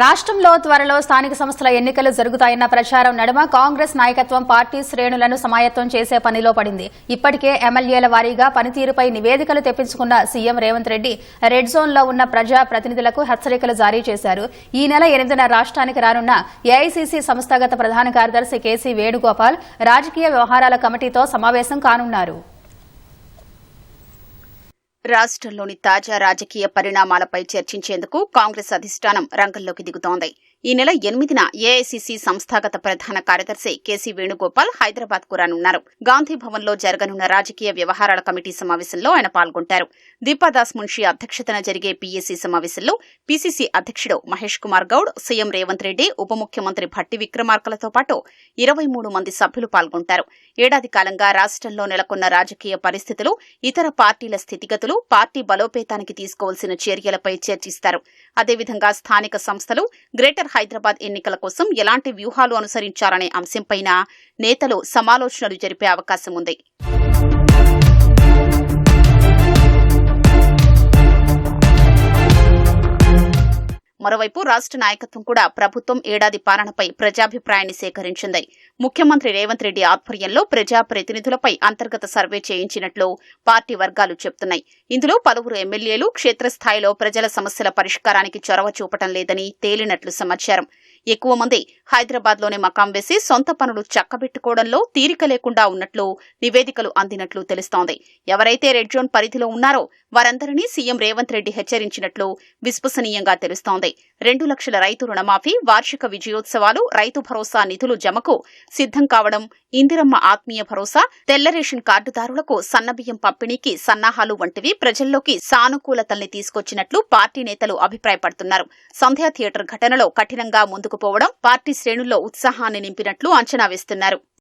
రాష్ట్రంలో త్వరలో స్థానిక సంస్థల ఎన్నికలు జరుగుతాయన్న ప్రచారం నడుమ కాంగ్రెస్ నాయకత్వం పార్టీ శ్రేణులను సమాయత్తం చేసే పనిలో పడింది. ఇప్పటికే ఎమ్మెల్యేల వారీగా పనితీరుపై నివేదికలు తెప్పించుకున్న సీఎం రేవంత్ రెడ్డి రెడ్ జోన్లో ఉన్న ప్రజా ప్రతినిధులకు హెచ్చరికలు జారీ చేశారు. ఈ నెల ఎనిమిదిన రాష్ట్రానికి రానున్న ఏఐసీసీ సంస్థాగత ప్రధాన కార్యదర్శి కేసీ వేణుగోపాల్ రాజకీయ వ్యవహారాల కమిటీతో సమావేశం కానున్నారు. రాష్ట్రంలోని తాజా రాజకీయ పరిణామాలపై చర్చించేందుకు కాంగ్రెస్ అధిష్టానం రంగంలోకి దిగుతోంది. ఈ నెల ఎనిమిదిన ఏఐసిసి సంస్థాగత ప్రధాన కార్యదర్శి కేసీ వేణుగోపాల్ హైదరాబాద్కు రానున్నారు. గాంధీ భవన్లో జరగనున్న రాజకీయ వ్యవహారాల కమిటీ సమావేశంలో ఆయన పాల్గొంటారు. దీపాదాస్ మున్షి అధ్యక్షతన జరిగే పీఏసీ సమావేశంలో పీసీసీ అధ్యక్షుడు మహేష్ కుమార్ గౌడ్ సీఎం రేవంత్ రెడ్డి ఉప ముఖ్యమంత్రి భట్టి విక్రమార్కలతో పాటు ఇరవై మూడు మంది సభ్యులు పాల్గొంటారు. ఏడాది కాలంగా రాష్ట్రంలో నెలకొన్న రాజకీయ పరిస్థితులు ఇతర పార్టీల స్థితిగతులు పార్టీ బలోపేతానికి తీసుకోవాల్సిన చర్యలపై చర్చిస్తారు. అదేవిధంగా స్థానిక సంస్థలు గ్రేటర్ హైదరాబాద్ ఎన్నికల కోసం ఎలాంటి వ్యూహాలు అనుసరించాలనే అంశంపైన నేతలు సమాలోచనలు జరిపే అవకాశం ఉంది మరోవైపు రాష్ట్ర నాయకత్వం కూడా ప్రభుత్వం ఏడాది పాలనపై ప్రజాభిప్రాయాన్ని సేకరించింది. ముఖ్యమంత్రి రేవంత్ రెడ్డి ఆధ్వర్యంలో ప్రజా ప్రతినిధులపై అంతర్గత సర్వే చేయించినట్లు పార్టీ వర్గాలు చెబుతున్నాయి ఇందులో పలువురు ఎమ్మెల్యేలు క్షేత్రస్థాయిలో ప్రజల సమస్యల పరిష్కారానికి చొరవ చూపటం లేదని తేలినట్లు సమాచారం. ఎక్కువ మంది హైదరాబాద్లోనే మకాం వేసి సొంత పనులు చక్కబెట్టుకోవడంలో తీరిక లేకుండా ఉన్నట్లు నివేదికలు అందినట్లు తెలుస్తోంది. ఎవరైతే రెడ్ జోన్ పరిధిలో ఉన్నారో వారందరినీ సీఎం రేవంత్ రెడ్డి హెచ్చరించినట్లు విశ్వసనీయంగా తెలుస్తోంది. రెండు లక్షల రైతు రుణమాఫీ వార్షిక విజయోత్సవాలు రైతు భరోసా నిధులు జమకు సిద్ధం కావడం ఇందిరమ్మ ఆత్మీయ భరోసా తెల్ల రేషన్ కార్డుదారులకు సన్నబియ్యం పంపిణీకి సన్నాహాలు వంటివి ప్రజల్లోకి సానుకూలతల్ని తీసుకొచ్చినట్లు పార్టీ నేతలు అభిప్రాయపడుతున్నారు. సంధ్యా థియేటర్ ఘటనలో కఠినంగా ముందుకు పోవడం పార్టీ శ్రేణుల్లో ఉత్సాహాన్ని నింపినట్లు అంచనా వేస్తున్నారు.